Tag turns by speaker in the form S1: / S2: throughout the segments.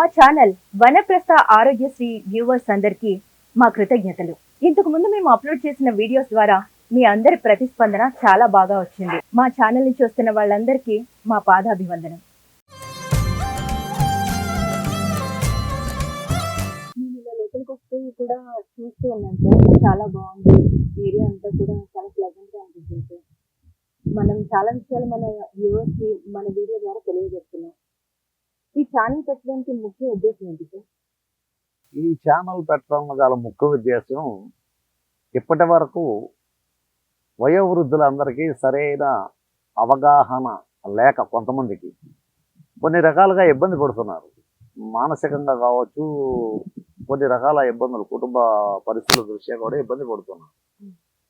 S1: మా channel వనప్రస్థ Aarogyasri viewers అందరికీ మా కృతజ్ఞతలు. ఇంతకు ముందు మేము అప్లోడ్ చేసిన వీడియోస్ ద్వారా మీ అందరి ప్రతిస్పందన చాలా బాగా వచ్చింది. మా ఛానల్ని చూస్తున్న వాళ్ళందరికీ మా పాదాభివందనం. లోపలికి వస్తూ కూడా చూస్తూ ఉన్నాను సార్. చాలా బాగుంది. ఏరియా అంతా కూడా చాలా ప్లెజెంట్గా అనిపిస్తుంది సార్. మనం చాలా విషయాలు మన వ్యూవర్స్కి మన వీడియో ద్వారా తెలియజేస్తున్నాం. ఛానల్ పెట్టడానికి ముఖ్య ఉద్దేశం ఏంటి సార్?
S2: ఈ ఛానల్ పెట్టడం గల ముఖ్య ఉద్దేశం ఇప్పటి వరకు వయోవృద్ధులందరికీ సరైన అవగాహన లేక కొంతమందికి కొన్ని రకాలుగా ఇబ్బంది పడుతున్నారు. మానసికంగా కావచ్చు కొన్ని రకాల ఇబ్బందులు కుటుంబ పరిస్థితుల దృష్ట్యా కూడా ఇబ్బంది పడుతున్నారు.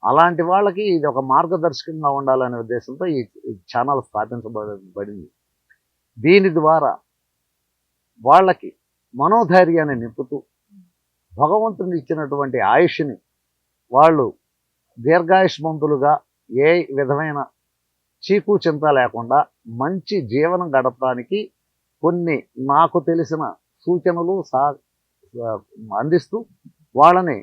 S2: అలాంటి వాళ్ళకి ఇది ఒక మార్గదర్శకంగా ఉండాలనే ఉద్దేశంతో ఈ ఈ ఛానల్ స్థాపించబడింది దీని ద్వారా వాళ్ళకి మనోధైర్యాన్ని నింపుతూ భగవంతుని ఇచ్చినటువంటి ఆయుష్ని వాళ్ళు దీర్ఘాయుష్మంతులుగా ఏ విధమైన చీకు చింత లేకుండా మంచి జీవనం గడపడానికి కొన్ని నాకు తెలిసిన సూచనలు సా అందిస్తూ వాళ్ళని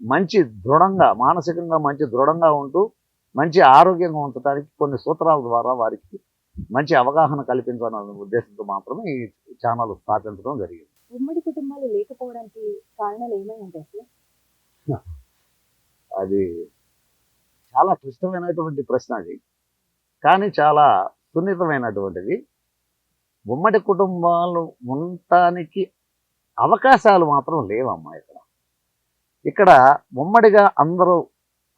S2: మంచి దృఢంగా మానసికంగా మంచి దృఢంగా ఉంటూ మంచి ఆరోగ్యంగా ఉంచడానికి కొన్ని సూత్రాల ద్వారా వారికి మంచి అవగాహన కల్పించాలనే ఉద్దేశంతో మాత్రమే ఈ ఛానల్ స్థాపించడం జరిగింది.
S1: ఉమ్మడి కుటుంబాలు లేకపోవడానికి కారణాలు ఏమై ఉంటాయి
S2: అది చాలా క్లిష్టమైనటువంటి ప్రశ్న అది. కానీ చాలా సున్నితమైనటువంటిది. ఉమ్మడి కుటుంబాలు ఉండటానికి అవకాశాలు మాత్రం లేవమ్మా ఇక్కడ. ఇక్కడ ఉమ్మడిగా అందరూ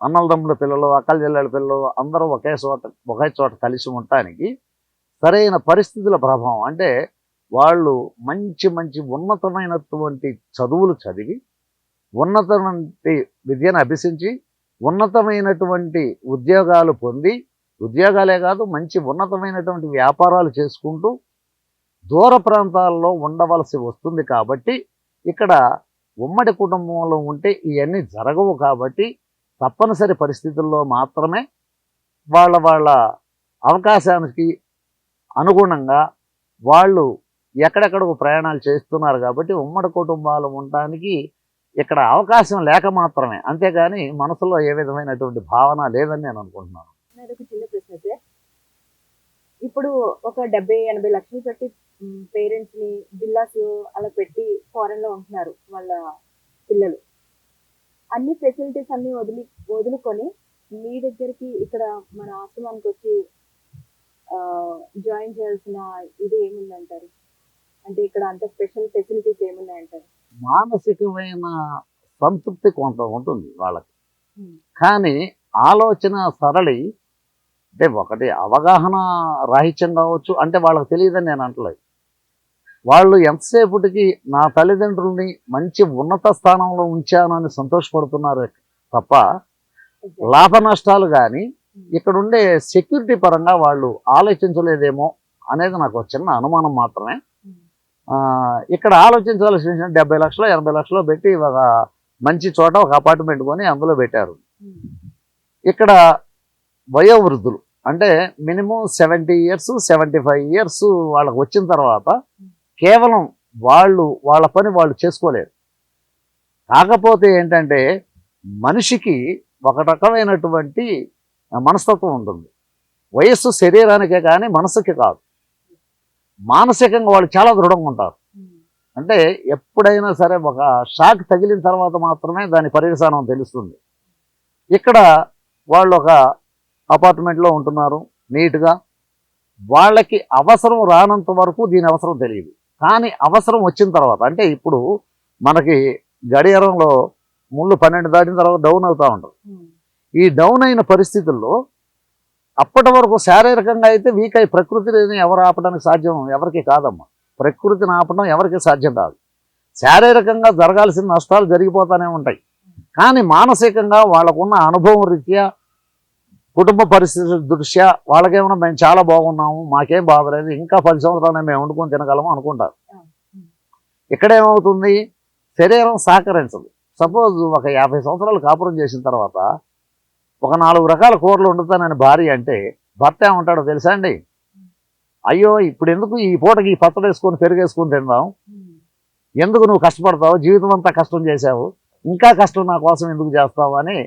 S2: అన్నలదమ్ముల పిల్లలు అక్కల జిల్లాల పిల్లలు అందరూ ఒకే చోట ఒకే చోట కలిసి ఉండటానికి సరైన పరిస్థితుల ప్రభావం. అంటే వాళ్ళు మంచి మంచి ఉన్నతమైనటువంటి చదువులు చదివి ఉన్నతమంటి విద్యను అభ్యసించి ఉన్నతమైనటువంటి ఉద్యోగాలు పొంది ఉద్యోగాలే కాదు మంచి ఉన్నతమైనటువంటి వ్యాపారాలు చేసుకుంటూ దూర ప్రాంతాల్లో ఉండవలసి వస్తుంది కాబట్టి ఇక్కడ ఉమ్మడి కుటుంబంలో ఉంటే ఇవన్నీ జరగవు కాబట్టి తప్పనిసరి పరిస్థితుల్లో మాత్రమే వాళ్ళ వాళ్ళ అవకాశానికి అనుగుణంగా వాళ్ళు ఎక్కడెక్కడకు ప్రయాణాలు చేస్తున్నారు కాబట్టి ఉమ్మడి కుటుంబాలు ఉండటానికి ఇక్కడ అవకాశం లేక మాత్రమే. అంతేగాని మనసులో ఏ విధమైనటువంటి భావన లేదని నేను అనుకుంటున్నాను.
S1: చిన్న ప్రశ్న సార్ ఇప్పుడు ఒక డెబ్బై ఎనభై లక్షలు పెట్టి పేరెంట్స్ని అలా పెట్టి ఫారెన్లో ఉంటున్నారు వాళ్ళ పిల్లలు. అన్ని ఫెసిలిటీస్ అన్ని వదిలి వదులుకొని మీ దగ్గరికి ఇక్కడ మన ఆశ్రమానికి వచ్చి జాయిన్ చేయాల్సిన ఇది ఏముందంటారు? అంటే ఇక్కడ అంత స్పెషల్ ఫెసిలిటీస్ ఏమున్నాయంటారు?
S2: మానసికమైన సంతృప్తి కొంత ఉంటుంది వాళ్ళకి.
S1: Hmm.
S2: కానీ ఆలోచన సరళి అంటే ఒకటి అవగాహన రాహిత్యం కావచ్చు అంటే వాళ్ళకి తెలియదని నేను అంటలేదు. వాళ్ళు ఎంతసేపటికి నా తల్లిదండ్రుల్ని మంచి ఉన్నత స్థానంలో ఉంచానని సంతోషపడుతున్నారు తప్ప లాభ నష్టాలు కానీ ఇక్కడ ఉండే సెక్యూరిటీ పరంగా వాళ్ళు ఆలోచించలేదేమో అనేది నాకు చిన్న అనుమానం మాత్రమే. ఇక్కడ ఆలోచించవలసిన విషయం డెబ్బై లక్షలు ఎనభై లక్షలు పెట్టి ఒక మంచి చోట ఒక అపార్ట్మెంట్ కొని అందులో పెట్టారు. ఇక్కడ వయోవృద్ధులు అంటే minimum seventy years seventy five years వాళ్ళకి వచ్చిన తర్వాత కేవలం వాళ్ళు వాళ్ళ పని వాళ్ళు చేసుకోలేరు. కాకపోతే ఏంటంటే మనిషికి ఒక రకమైనటువంటి మనస్తత్వం ఉంటుంది. వయస్సు శరీరానికే కానీ మనసుకి కాదు. మానసికంగా వాళ్ళు చాలా దృఢంగా ఉంటారు. అంటే ఎప్పుడైనా సరే ఒక షాక్ తగిలిన తర్వాత మాత్రమే దాని పరిసనం తెలుస్తుంది. ఇక్కడ వాళ్ళు ఒక అపార్ట్మెంట్లో ఉంటున్నారు నీట్గా. వాళ్ళకి అవసరం రానంత వరకు దీని అవసరం తెలియదు. కానీ అవసరం వచ్చిన తర్వాత అంటే ఇప్పుడు మనకి గడియారంలో ముళ్ళు పన్నెండు దాటిన తర్వాత డౌన్ అవుతూ ఉంటారు. ఈ డౌన్ అయిన పరిస్థితుల్లో అప్పటి వరకు శారీరకంగా అయితే వీక్ అయి ప్రకృతిని ఎవరు ఆపడానికి సాధ్యం? ఎవరికి కాదమ్మా. ప్రకృతిని ఆపడం ఎవరికి సాధ్యం కాదు. శారీరకంగా జరగాల్సిన నష్టాలు జరిగిపోతూనే ఉంటాయి. కానీ మానసికంగా వాళ్ళకున్న అనుభవం రీత్యా కుటుంబ పరిస్థితుల దృష్ట్యా వాళ్ళకేమన్నా మేము చాలా బాగున్నాము మాకేం బాధలేదు ఇంకా పది సంవత్సరాలు మేము వండుకొని తినగలము అనుకుంటారు. ఇక్కడ ఏమవుతుంది శరీరం సహకరించదు. సపోజ్ ఒక యాభై సంవత్సరాలు కాపురం చేసిన తర్వాత ఒక నాలుగు రకాల కూరలు వండుతానని భార్య అంటే భర్త ఏమంటాడో తెలుసా అండి? అయ్యో ఇప్పుడు ఎందుకు ఈ పూటకి ఈ పచ్చడి వేసుకొని పెరుగు వేసుకొని తిందాం? ఎందుకు నువ్వు కష్టపడతావు? జీవితం అంతా కష్టం చేశావు. ఇంకా కష్టం నా కోసం ఎందుకు చేస్తావు? అని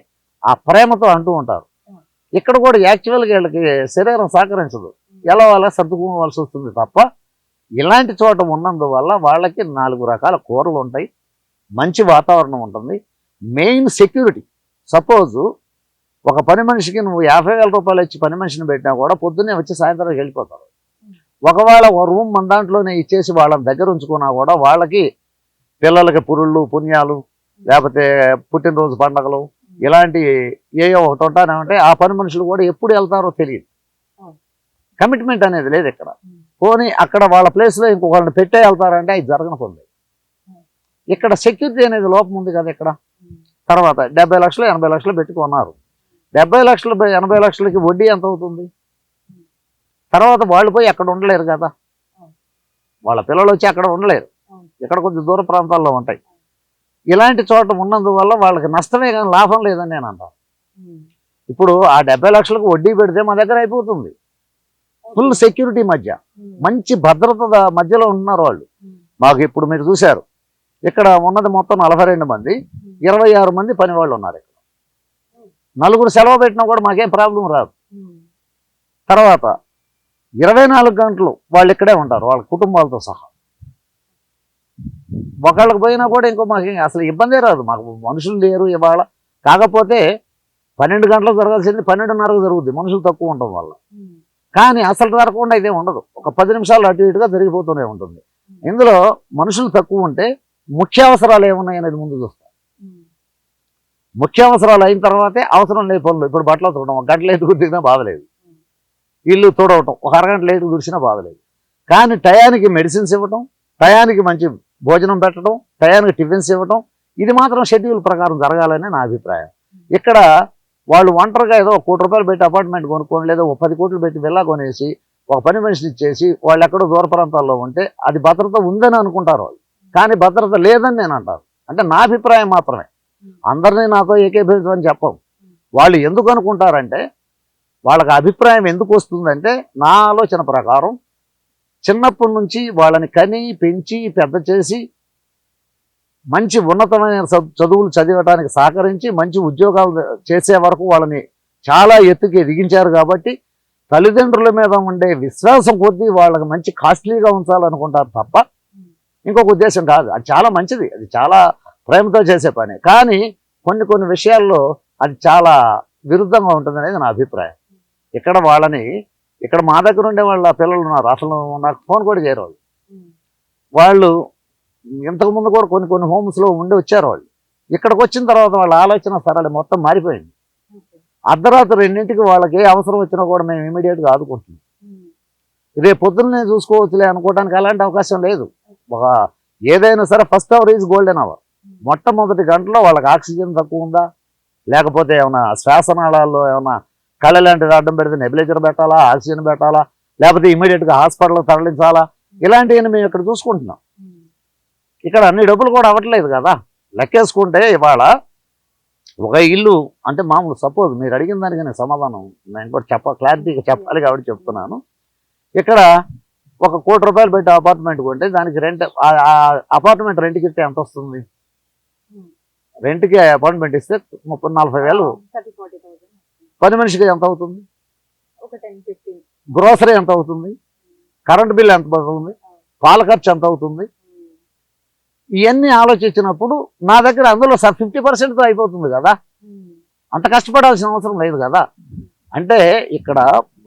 S2: ఆ ప్రేమతో అంటూ ఉంటారు. ఇక్కడ కూడా యాక్చువల్గా వీళ్ళకి శరీరం సహకరించదు. ఎలా వాళ్ళ సర్దుకోవాల్సి వస్తుంది తప్ప ఇలాంటి చోట ఉన్నందువల్ల వాళ్ళకి నాలుగు రకాల కూరలు ఉంటాయి మంచి వాతావరణం ఉంటుంది. మెయిన్ సెక్యూరిటీ సపోజు ఒక పని మనిషికి నువ్వు యాభై వేల రూపాయలు ఇచ్చి పని మనిషిని పెట్టినా కూడా పొద్దున్నే వచ్చి సాయంత్రం వెళ్ళిపోతారు. ఒకవేళ ఒక రూమ్ మన దాంట్లోనే ఇచ్చేసి వాళ్ళని దగ్గర ఉంచుకున్నా కూడా వాళ్ళకి పిల్లలకి పురుళ్ళు పుణ్యాలు లేకపోతే పుట్టినరోజు పండగలు ఇలాంటి ఏయో ఒకటి ఉంటానంటే ఆ పని మనుషులు కూడా ఎప్పుడు వెళ్తారో తెలియదు. కమిట్మెంట్ అనేది లేదు ఇక్కడ. పోనీ అక్కడ వాళ్ళ ప్లేస్లో ఇంకొకరిని పెట్టే వెళ్తారంటే అది జరగనుకుంది ఇక్కడ సెక్యూరిటీ అనేది లోపం ఉంది కదా ఇక్కడ. తర్వాత డెబ్బై లక్షలు ఎనభై లక్షలు పెట్టుకున్నారు. డెబ్బై లక్షలు ఎనభై లక్షలకి వడ్డీ ఎంత అవుతుంది? తర్వాత వాళ్ళు పోయి అక్కడ ఉండలేరు కదా. వాళ్ళ పిల్లలు వచ్చి అక్కడ ఉండలేరు. ఇక్కడ కొంచెం దూర ప్రాంతాల్లో ఉంటాయి. ఇలాంటి చోట ఉన్నందువల్ల వాళ్ళకి నష్టమే కానీ లాభం లేదని నేను అంటాను. ఇప్పుడు ఆ డెబ్బై లక్షలకు వడ్డీ పెడితే మా దగ్గర అయిపోతుంది. ఫుల్ సెక్యూరిటీ మధ్య. మంచి భద్రత మధ్యలో ఉంటున్నారు వాళ్ళు. మాకు ఇప్పుడు మీరు చూశారు. ఇక్కడ ఉన్నది మొత్తం నలభై రెండు మంది. ఇరవై ఆరు మంది పని వాళ్ళు ఉన్నారు ఇక్కడ. నలుగురు సెలవు పెట్టినా కూడా మాకేం ప్రాబ్లం రాదు. తర్వాత ఇరవై నాలుగు గంటలు వాళ్ళు ఇక్కడే ఉంటారు. వాళ్ళ కుటుంబాలతో సహా. ఒకళ్ళకి పోయినా కూడా ఇంకో మాకు అసలు ఇబ్బందే రాదు. మాకు మనుషులు లేరు ఇవాళ. కాకపోతే పన్నెండు గంటలకు జరగాల్సింది పన్నెండున్నరకు జరుగుద్ది. మనుషులు తక్కువ ఉండడం వల్ల కానీ అసలు జరగకుండా ఇదే ఉండదు. ఒక పది నిమిషాలు అటు ఇటుగా జరిగిపోతూనే ఉంటుంది. ఇందులో మనుషులు తక్కువ ఉంటే ముఖ్య అవసరాలు ఏమున్నాయి అనేది ముందు చూస్తాం. ముఖ్య అవసరాలు అయిన తర్వాతే అవసరం లేని పనులు. ఇప్పుడు బట్టలు తుడడం ఒక గంట లేటు దిగినా బాధలేదు. ఇల్లు తుడవటం ఒక అరగంట లేటు తుడిచినా బాధలేదు. కానీ టయానికి మెడిసిన్స్ ఇవ్వటం టయానికి మంచి భోజనం పెట్టడం టయానికి టిఫిన్స్ ఇవ్వటం ఇది మాత్రం షెడ్యూల్ ప్రకారం జరగాలని నా అభిప్రాయం. ఇక్కడ వాళ్ళు ఒంటరిగా ఏదో ఒక కోటి రూపాయలు పెట్టి అపార్ట్మెంట్ కొనుక్కొని లేదా ఒక పది కోట్లు పెట్టి వెళ్ళా కొనేసి ఒక పని మనిషిని ఇచ్చేసి వాళ్ళు ఎక్కడో దూర ప్రాంతాల్లో ఉంటే అది భద్రత ఉందని అనుకుంటారు వాళ్ళు. కానీ భద్రత లేదని నేను అంటాను. అంటే నా అభిప్రాయం మాత్రమే. అందరినీ నాతో ఏకీభవించమని చెప్పం. వాళ్ళు ఎందుకు అనుకుంటారంటే వాళ్ళకి అభిప్రాయం ఎందుకు వస్తుందంటే నా ఆలోచన ప్రకారం చిన్నప్పటి నుంచి వాళ్ళని కని పెంచి పెద్ద చేసి మంచి ఉన్నతమైన చదువులు చదివడానికి సహకరించి మంచి ఉద్యోగాలు చేసే వరకు వాళ్ళని చాలా ఎత్తుకి ఎదిగించారు కాబట్టి తల్లిదండ్రుల మీద ఉండే విశ్వాసం కొద్దీ వాళ్ళకి మంచి కాస్ట్లీగా ఉంచాలనుకుంటారు తప్ప ఇంకొక ఉద్దేశం కాదు. అది చాలా మంచిది. అది చాలా ప్రేమతో చేసే పని. కానీ కొన్ని కొన్ని విషయాల్లో అది చాలా విరుద్ధంగా ఉంటుంది అనేది నా అభిప్రాయం. ఇక్కడ వాళ్ళని ఇక్కడ మా దగ్గర ఉండే వాళ్ళ పిల్లలు ఉన్నారు. అసలు నాకు ఫోన్ కూడా చేయరు వాళ్ళు. వాళ్ళు ఇంతకుముందు కూడా కొన్ని కొన్ని హోమ్స్లో ఉండి వచ్చారు వాళ్ళు. ఇక్కడికి వచ్చిన తర్వాత వాళ్ళ ఆలోచన సరళి మొత్తం మారిపోయింది. అర్ధరాత్రి రెండింటికి వాళ్ళకి ఏ అవసరం వచ్చినా కూడా మేము ఇమీడియట్గా ఆదుకుంటున్నాం. రేపు పొద్దున్నే చూసుకోవచ్చులే అనుకోవడానికి అలాంటి అవకాశం లేదు. ఒక ఏదైనా సరే first hour is golden hour మొట్టమొదటి గంటలో వాళ్ళకి ఆక్సిజన్ తక్కువ ఉందా? లేకపోతే ఏమైనా శ్వాసనాళాల్లో ఏమైనా కళ్ళ లాంటిది అడ్డం పెడితే నెబిలైజర్ పెట్టాలా ఆక్సిజన్ పెట్టాలా లేకపోతే ఇమీడియట్గా హాస్పిటల్ తరలించాలా? ఇలాంటివన్నీ మేము ఇక్కడ చూసుకుంటున్నాం. ఇక్కడ అన్ని డబ్బులు కూడా అవ్వట్లేదు కదా. లెక్కేసుకుంటే ఇవాళ ఒక ఇల్లు అంటే మామూలు సపోజ్ మీరు అడిగిన దానికి నేను సమాధానం నేను కూడా చెప్ప క్లారిటీగా చెప్పాలి కాబట్టి చెప్తున్నాను. ఇక్కడ ఒక కోటి రూపాయలు పెట్టి అపార్ట్మెంట్ కొంటే దానికి రెంట్ అపార్ట్మెంట్ రెంట్కి ఇస్తే ఎంత వస్తుంది? రెంట్కి అపార్ట్మెంట్ ఇస్తే ముప్పై నలభై వేలు. పని మనిషికి ఎంత అవుతుంది? గ్రోసరీ ఎంత అవుతుంది? కరెంట్ బిల్ ఎంత అవుతుంది పాల ఖర్చు ఎంత అవుతుంది? ఇవన్నీ ఆలోచించినప్పుడు నా దగ్గర అందులో సార్ ఫిఫ్టీ పర్సెంట్తో అయిపోతుంది కదా. అంత కష్టపడాల్సిన అవసరం లేదు కదా. అంటే ఇక్కడ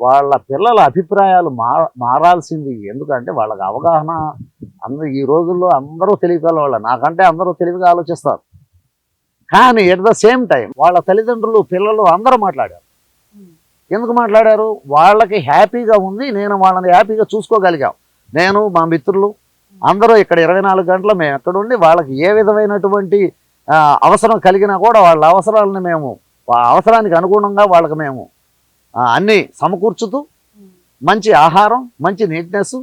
S2: వాళ్ళ పిల్లల అభిప్రాయాలు మా మారాల్సింది. ఎందుకంటే వాళ్ళకి అవగాహన అందరూ ఈ రోజుల్లో అందరూ తెలివిగల వాళ్ళ నాకంటే అందరూ తెలివిగా ఆలోచిస్తారు. కానీ ఎట్ ద సేమ్ టైం వాళ్ళ తల్లిదండ్రులు పిల్లలు అందరూ మాట్లాడారు. ఎందుకు మాట్లాడారు? వాళ్ళకి హ్యాపీగా ఉంది నేను వాళ్ళని హ్యాపీగా చూసుకోగలిగాం. నేను మా మిత్రులు అందరూ ఇక్కడ ఇరవై నాలుగు గంటలు మేము ఎక్కడ ఉండి వాళ్ళకి ఏ విధమైనటువంటి అవసరం కలిగినా కూడా వాళ్ళ అవసరాలను మేము అవసరానికి అనుగుణంగా వాళ్ళకి మేము అన్నీ సమకూర్చుతూ మంచి ఆహారం మంచి నీట్నెస్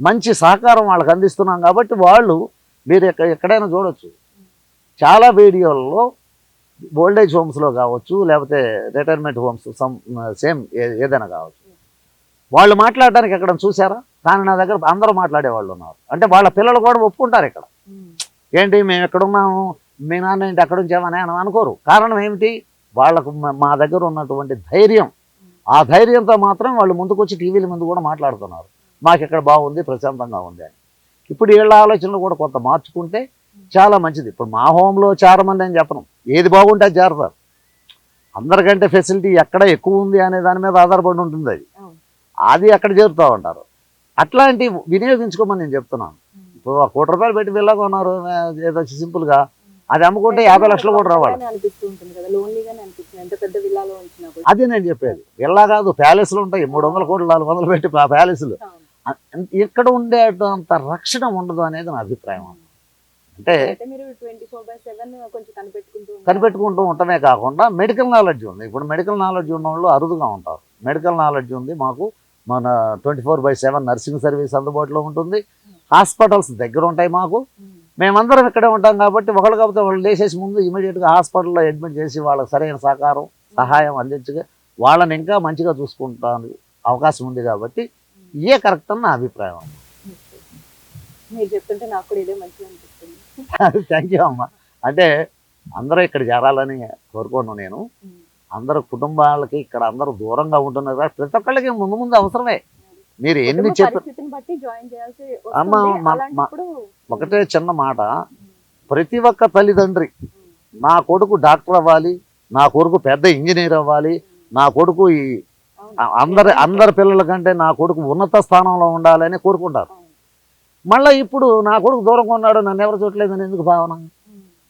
S2: మంచి సహకారం వాళ్ళకి అందిస్తున్నాం కాబట్టి వాళ్ళు మీరు ఎక్క ఎక్కడైనా చూడొచ్చు. చాలా వీడియోల్లో ఓల్డేజ్ హోమ్స్లో కావచ్చు లేకపోతే రిటైర్మెంట్ హోమ్స్ సమ్ సేమ్ ఏదైనా కావచ్చు. వాళ్ళు మాట్లాడడానికి ఎక్కడ చూసారా కానీ నా దగ్గర అందరూ మాట్లాడే వాళ్ళు ఉన్నారు. అంటే వాళ్ళ పిల్లలు కూడా ఒప్పుకుంటారు ఇక్కడ. ఏంటి మేము ఎక్కడున్నాము మీ నాన్న ఏంటి ఎక్కడ ఉంచామని అని అనుకోరు. కారణం ఏమిటి? వాళ్ళకు మ- దగ్గర ఉన్నటువంటి ధైర్యం. ఆ ధైర్యంతో మాత్రం వాళ్ళు ముందుకు వచ్చి టీవీల ముందు కూడా మాట్లాడుతున్నారు. మాకు ఇక్కడ బాగుంది ప్రశాంతంగా ఉంది అని. ఇప్పుడు వీళ్ళ ఆలోచనలు కూడా కొంత మార్చుకుంటే చాలా మంచిది. ఇప్పుడు మా హోంలో చారమంది అని చెప్పను. ఏది బాగుంటే అది చేరతారు. అందరికంటే ఫెసిలిటీ ఎక్కడ ఎక్కువ ఉంది అనే దాని మీద ఆధారపడి ఉంటుంది అది. అది అక్కడ చేరుతూ ఉంటారు. అట్లాంటి వినియోగించుకోమని నేను చెప్తున్నాను. ఇప్పుడు ఒక కోటి రూపాయలు పెట్టి వెళ్ళగా ఉన్నారు ఏదో సింపుల్గా. అది అమ్ముకుంటే యాభై లక్షలు కూడా రావాలి. అది నేను చెప్పేది. ఇలా కాదు ప్యాలెస్లు ఉంటాయి. మూడు వందల కోట్లు నాలుగు వందలు పెట్టి ప్యాలెస్లు. ఇక్కడ ఉండేటంత రక్షణ ఉండదు అనేది నా అభిప్రాయం. అంటే
S1: కనిపెట్టుకుంటూ
S2: ఉండటమే కాకుండా మెడికల్ నాలెడ్జ్ ఉంది. ఇప్పుడు మెడికల్ నాలెడ్జ్ ఉన్న వాళ్ళు అరుదుగా ఉంటారు. మెడికల్ నాలెడ్జ్ ఉంది మాకు. మన twenty four by seven nursing service అందుబాటులో ఉంటుంది. హాస్పిటల్స్ దగ్గర ఉంటాయి మాకు. మేమందరం ఇక్కడే ఉంటాం కాబట్టి ఒకళ్ళు కాకపోతే వాళ్ళు లేచేసి ముందు ఇమీడియట్గా హాస్పిటల్లో అడ్మిట్ చేసి వాళ్ళకి సరైన సహకారం సహాయం అందించగా వాళ్ళని ఇంకా మంచిగా చూసుకుంటానికి అవకాశం ఉంది కాబట్టి ఇయే కరెక్ట్ అని నా అభిప్రాయం.
S1: మీరు చెప్తుంటే నాకు కూడా ఇదే మంచిగా అనిపిస్తుంది.
S2: థ్యాంక్ యూ అమ్మ. అంటే అందరూ ఇక్కడ చేరాలని కోరుకోను నేను. అందరు కుటుంబాలకి ఇక్కడ అందరూ దూరంగా ఉంటున్నారు. కాబట్టి ప్రతి ఒక్కళ్ళకి ముందు ముందు అవసరమే. మీరు ఎన్ని
S1: కుటుంబ
S2: చెప్ప
S1: పరిస్థితిని బట్టి జాయిన్ చేయాల్సి
S2: అమ్మ, ఒకటే చిన్న మాట. ప్రతి ఒక్క తల్లిదండ్రి నా కొడుకు డాక్టర్ అవ్వాలి నా కొడుకు పెద్ద ఇంజనీర్ అవ్వాలి నా కొడుకు ఈ అందరి అందరి పిల్లల కంటే నా కొడుకు ఉన్నత స్థానంలో ఉండాలని కోరుకుంటారు. మళ్ళీ ఇప్పుడు నా కొడుకు దూరంగా ఉన్నాడు నన్ను ఎవరు చూడలేదని ఎందుకు భావన?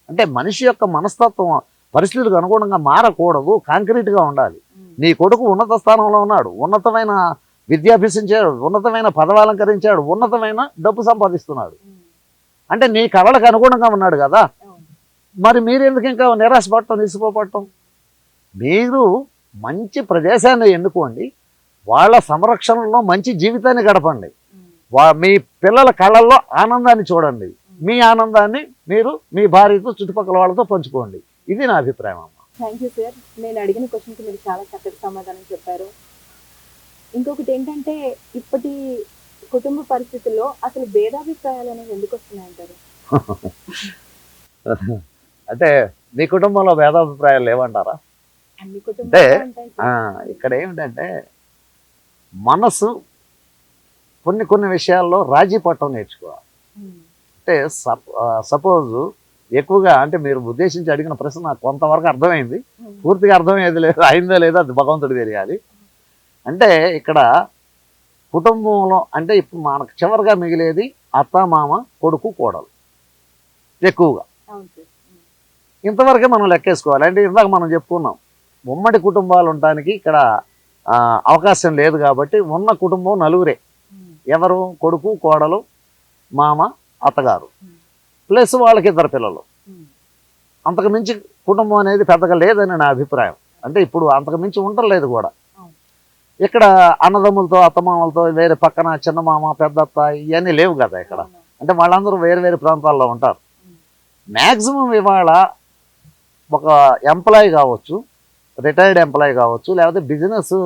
S2: అంటే మనిషి యొక్క మనస్తత్వం పరిస్థితులకు అనుగుణంగా మారకూడదు కాంక్రీట్గా ఉండాలి. నీ కొడుకు ఉన్నత స్థానంలో ఉన్నాడు ఉన్నతమైన విద్య అభ్యసించాడు ఉన్నతమైన పదవి అలంకరించాడు ఉన్నతమైన డబ్బు సంపాదిస్తున్నాడు. అంటే నీ కళలకు అనుగుణంగా ఉన్నాడు కదా. మరి మీరు ఎందుకు ఇంకా నిరాశపడటం నిసిపోపడటం మీరు మంచి ప్రదేశాన్ని ఎన్నుకోండి వాళ్ళ సంరక్షణలో మంచి జీవితాన్ని గడపండి. వా మీ పిల్లల కళల్లో ఆనందాన్ని చూడండి. మీ ఆనందాన్ని మీరు మీ భార్యతో చుట్టుపక్కల వాళ్ళతో పంచుకోండి. ఇది నా అభిప్రాయం అమ్మ.
S1: థ్యాంక్ యూ సార్ నేను అడిగిన క్వశ్చన్కి మీరు చాలా చక్కటి సమాధానం చెప్పారు. ఇంకొకటి ఏంటంటే ఇప్పటి కుటుంబ పరిస్థితుల్లో అసలు భేదాభిప్రాయాలు అనేవి ఎందుకు వస్తున్నాయంటారు
S2: అంటే మీ కుటుంబంలో భేదాభిప్రాయాలు లేవంటారా?
S1: సార్.
S2: ఇక్కడ ఏమిటంటే మనసు కొన్ని కొన్ని విషయాల్లో రాజీ పట్టం నేర్చుకోవాలి. అంటే సప్ సపోజ్ ఎక్కువగా అంటే మీరు ఉద్దేశించి అడిగిన ప్రశ్న నాకు కొంతవరకు అర్థమైంది. పూర్తిగా అర్థమయ్యేది లేదు అయిందో లేదో అది భగవంతుడు తెలియాలి. అంటే ఇక్కడ కుటుంబంలో అంటే ఇప్పుడు మనకు చివరిగా మిగిలేది అత్త మామ కొడుకు కోడలు ఎక్కువగా. ఇంతవరకే మనం లెక్కేసుకోవాలి. అంటే ఇందాక మనం చెప్పుకున్నాం ఉమ్మడి కుటుంబాలు ఉండటానికి ఇక్కడ అవకాశం లేదు కాబట్టి ఉన్న కుటుంబం నలుగురే. ఎవరు? కొడుకు కోడలు మామ అత్తగారు. ప్లస్ వాళ్ళకి ఇద్దరు పిల్లలు అంతకు మించి కుటుంబం అనేది పెద్దగా లేదని నా అభిప్రాయం. అంటే ఇప్పుడు అంతకు మించి ఉండలేదు కూడా. ఇక్కడ అన్నదమ్ములతో అత్తమామలతో వేరే పక్కన చిన్నమామ పెద్దత్త ఇవన్నీ లేవు కదా ఇక్కడ. అంటే వాళ్ళందరూ వేరు వేరు ప్రాంతాల్లో ఉంటారు. మ్యాక్సిమం ఇవాళ ఒక ఎంప్లాయీ కావచ్చు రిటైర్డ్ ఎంప్లాయీ కావచ్చు లేకపోతే బిజినెస్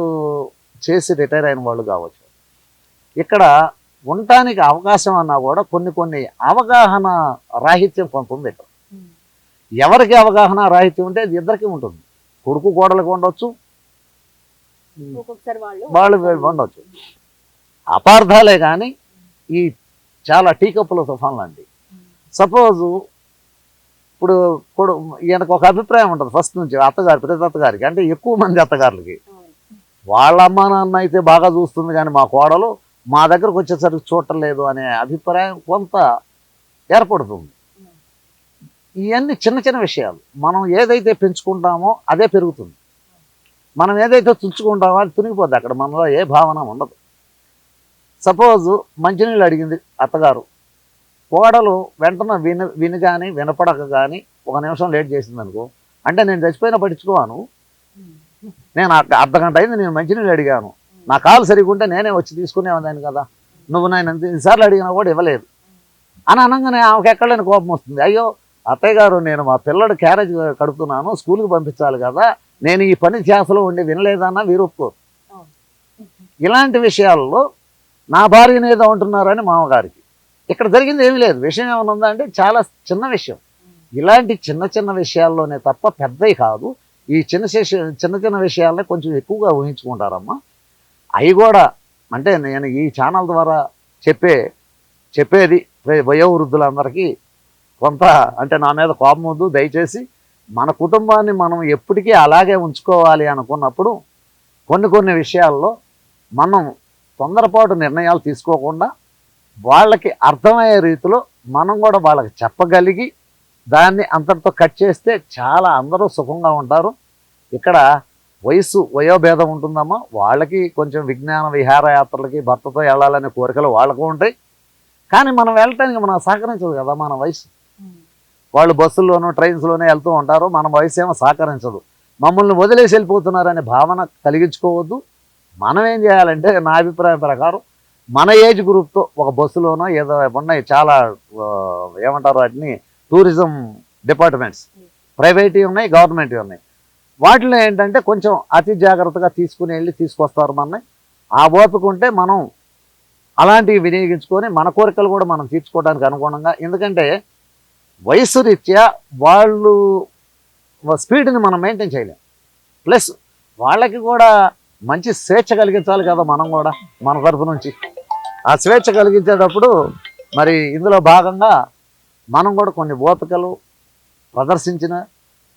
S2: చేసి రిటైర్ అయిన వాళ్ళు కావచ్చు. ఇక్కడ ఉండటానికి అవకాశం అన్నా కూడా కొన్ని కొన్ని అవగాహన రాహిత్యం కొంత ఉంది ఇక్కడ ఎవరికి అవగాహన రాహిత్యం ఉంటే అది ఇద్దరికి ఉంటుంది. కొడుకు కోడలకు ఉండొచ్చు.
S1: వాళ్ళు
S2: ఉండొచ్చు. అపార్థాలే కానీ ఈ చాలా టీ కప్పుల తుఫాన్ లాంటి
S1: ఉమ్,
S2: సపోజ్ ఇప్పుడు కొడు ఈయనకు ఒక అభిప్రాయం ఉంటుంది ఫస్ట్ నుంచి అత్తగారి ప్రతి అత్తగారికి అంటే ఎక్కువ మంది అత్తగారులకి. వాళ్ళ అమ్మ నాన్న అయితే బాగా చూస్తుంది కానీ మా కోడలు మా దగ్గరకు వచ్చేసరికి చూడటం లేదు అనే అభిప్రాయం కొంత ఏర్పడుతుంది. ఇవన్నీ చిన్న చిన్న విషయాలు. మనం ఏదైతే పెంచుకుంటామో అదే పెరుగుతుంది. మనం ఏదైతే తుంచుకుంటామో అది తునిగిపోద్ది అక్కడ. మనలో ఏ భావన ఉండదు. సపోజ్ మంచినీళ్ళు అడిగింది అత్తగారు. కోడలు వెంటనే విని విని కానీ వినపడక కానీ ఒక నిమిషం లేట్ చేసింది అనుకో అంటే నేను చచ్చిపోయినా పట్టించుకోవాను
S1: ఉమ్,
S2: నేను అర్ధ అర్ధగంట అయింది నేను మంచినీళ్ళు అడిగాను. నా కాలు సరిగా ఉంటే నేనే వచ్చి తీసుకునేదాన్ని కదా. నువ్వు నేను ఎన్నిసార్లు అడిగినా కూడా ఇవ్వలేదు. అని అనగానే ఆమెకు ఎక్కడలేని కోపం వస్తుంది. అయ్యో అత్తయ్య గారు నేను మా పిల్లడు క్యారేజ్ కడుపుతున్నాను స్కూల్కి పంపించాలి కదా. నేను ఈ పని ధ్యాసలో ఉండి వినలేదన్నా వీరు ఒప్పుకోరు.
S1: అవును.
S2: ఇలాంటి విషయాల్లో నా భార్యను ఏదో అంటున్నారని మామగారికి. ఇక్కడ జరిగింది ఏమీ లేదు. విషయం ఏమైనా ఉందా అంటే చాలా చిన్న విషయం. ఇలాంటి చిన్న చిన్న విషయాల్లోనే తప్ప పెద్దవి కాదు. ఈ చిన్న చిన్న చిన్న విషయాలనే కొంచెం ఎక్కువగా ఊహించుకుంటారమ్మా. అవి కూడా అంటే నేను ఈ ఛానల్ ద్వారా చెప్పే చెప్పేది వయోవృద్ధులందరికీ కొంత అంటే నా మీద కోపం వద్దు దయచేసి మన కుటుంబాన్ని మనం ఎప్పటికీ అలాగే ఉంచుకోవాలి అనుకున్నప్పుడు కొన్ని కొన్ని విషయాల్లో మనం తొందరపాటు నిర్ణయాలు తీసుకోకుండా వాళ్ళకి అర్థమయ్యే రీతిలో మనం కూడా వాళ్ళకి చెప్పగలిగి దాన్ని అంతటితో కట్ చేస్తే చాలా అందరూ సుఖంగా ఉంటారు. ఇక్కడ వయసు వయోభేదం ఉంటుందమ్మా. వాళ్ళకి కొంచెం విజ్ఞాన విహారయాత్రలకి భర్తతో వెళ్ళాలనే కోరికలు వాళ్ళకు ఉంటాయి. కానీ మనం వెళ్ళటానికి మనం సహకరించదు కదా మన వయసు వాళ్ళు బస్సుల్లోనూ ట్రైన్స్లోనే వెళ్తూ ఉంటారు. మన వయసు ఏమో సహకరించదు. మమ్మల్ని వదిలేసి వెళ్ళిపోతున్నారనే భావన కలిగించుకోవద్దు. మనం ఏం చేయాలంటే నా అభిప్రాయం ప్రకారం మన ఏజ్ గ్రూప్తో ఒక బస్సులోనో ఏదో ఉన్నాయి చాలా ఏమంటారు వాటిని? Tourism departments. ప్రైవేట్ ఉన్నాయి గవర్నమెంట్ ఉన్నాయి. వాటిలో ఏంటంటే కొంచెం అతి జాగ్రత్తగా తీసుకుని వెళ్ళి తీసుకొస్తారు మనని ఆ ఓపిక ఉంటే మనం అలాంటివి వినియోగించుకొని మన కోరికలు కూడా మనం తీర్చుకోవడానికి అనుగుణంగా ఎందుకంటే వయసు రీత్యా వాళ్ళు స్పీడ్ని మనం మెయింటైన్ చేయలేం. ప్లస్ వాళ్ళకి కూడా మంచి స్వేచ్ఛ కలిగించాలి కదా మనం కూడా మన తరపు నుంచి. ఆ స్వేచ్ఛ కలిగించేటప్పుడు మరి ఇందులో భాగంగా మనం కూడా కొన్ని ఓపికలు ప్రదర్శించిన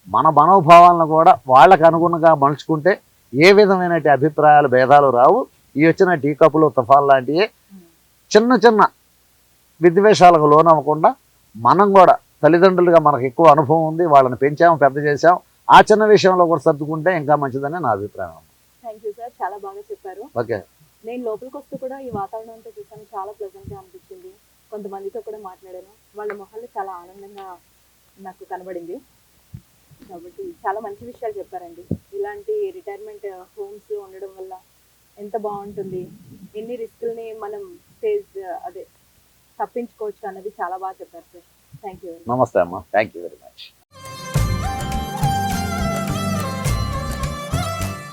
S2: మన మనోభావాలను కూడా వాళ్ళకు అనుగుణంగా మలుచుకుంటే ఏ విధమైన అభిప్రాయాలు భేదాలు రావు. ఈ వచ్చిన టీ కప్పులు తుఫాన్ లాంటివి చిన్న చిన్న విద్వేషాలకు లోనవ్వకుండా మనం కూడా తల్లిదండ్రులుగా మనకు ఎక్కువ అనుభవం ఉంది వాళ్ళని పెంచాము పెద్ద చేసాం ఆ చిన్న విషయంలో కూడా సర్దుకుంటే ఇంకా మంచిదని నా అభిప్రాయం.
S1: థ్యాంక్ యూ సార్ చాలా బాగా చెప్పారు.
S2: ఓకే.
S1: నేను లోపలికి వస్తూ కూడా ఈ వాతావరణం అంతా చూసాను చాలా ప్లెజెంట్గా అనిపించింది. కొంతమందితో కూడా మాట్లాడాను. వాళ్ళ మొహాలు చాలా ఆనందంగా నాకు కనబడింది. కాబట్టి చాలా మంచి విషయాలు చెప్పారండి. ఇలాంటి రిటైర్మెంట్ హోమ్స్ ఉండడం వల్ల ఎంత బాగుంటుంది? ఎన్ని రిస్క్ల్ని మనం ఫేస్ అదే తప్పించుకోవచ్చు అన్నది చాలా బాగా చెప్పారు సార్ థ్యాంక్ యూ
S2: నమస్తే అమ్మా. Thank you very much